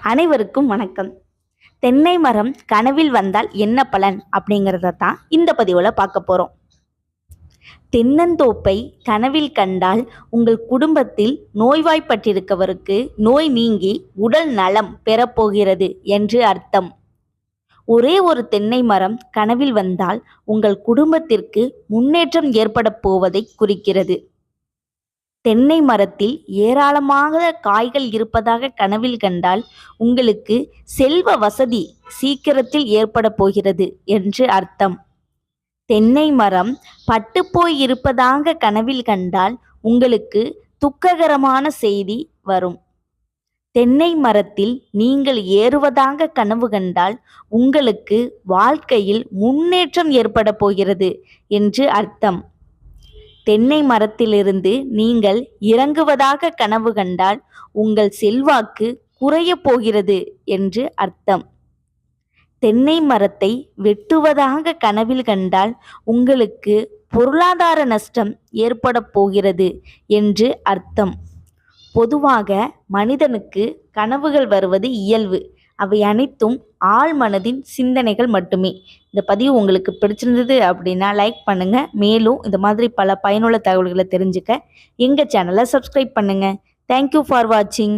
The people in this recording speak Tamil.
அனைவருக்கும் வணக்கம். தென்னை மரம் கனவில் வந்தால் என்ன பலன் அப்படிங்கிறத தான் இந்த பதிவில் பார்க்க போகிறோம் தென்னந்தோப்பை கனவில் கண்டால் உங்கள் குடும்பத்தில் நோய்வாய்ப்பட்டிருக்கவருக்கு நோய் நீங்கி உடல் நலம் பெறப்போகிறது என்று அர்த்தம். ஒரே ஒரு தென்னை மரம் கனவில் வந்தால் உங்கள் குடும்பத்திற்கு முன்னேற்றம் ஏற்படப் போவதை குறிக்கிறது. தென்னை மரத்தில் ஏராளமாக காய்கள் இருப்பதாக கனவில் கண்டால் உங்களுக்கு செல்வ வசதி சீக்கிரத்தில் ஏற்பட போகிறது என்று அர்த்தம். தென்னை மரம் பட்டுப்போய் இருப்பதாக கனவில் கண்டால் உங்களுக்கு துக்ககரமான செய்தி வரும். தென்னை மரத்தில் நீங்கள் ஏறுவதாக கனவு கண்டால் உங்களுக்கு வாழ்க்கையில் முன்னேற்றம் ஏற்பட போகிறது என்று அர்த்தம். தென்னை மரத்திலிருந்து நீங்கள் இறங்குவதாக கனவு கண்டால் உங்கள் செல்வாக்கு குறையப் போகிறது என்று அர்த்தம். தென்னை மரத்தை வெட்டுவதாக கனவில் கண்டால் உங்களுக்கு பொருளாதார நஷ்டம் ஏற்பட போகிறது என்று அர்த்தம். பொதுவாக மனிதனுக்கு கனவுகள் வருவது இயல்பு. அவை அனைத்தும் ஆழ் மனதின் சிந்தனைகள் மட்டுமே. இந்த பதிவு உங்களுக்கு பிடிச்சிருந்தது அப்படின்னா லைக் பண்ணுங்கள் மேலும் இந்த மாதிரி பல பயனுள்ள தகவல்களை தெரிஞ்சுக்க எங்கள் சேனலை சப்ஸ்கிரைப் பண்ணுங்கள் தேங்க்யூ ஃபார் வாட்சிங்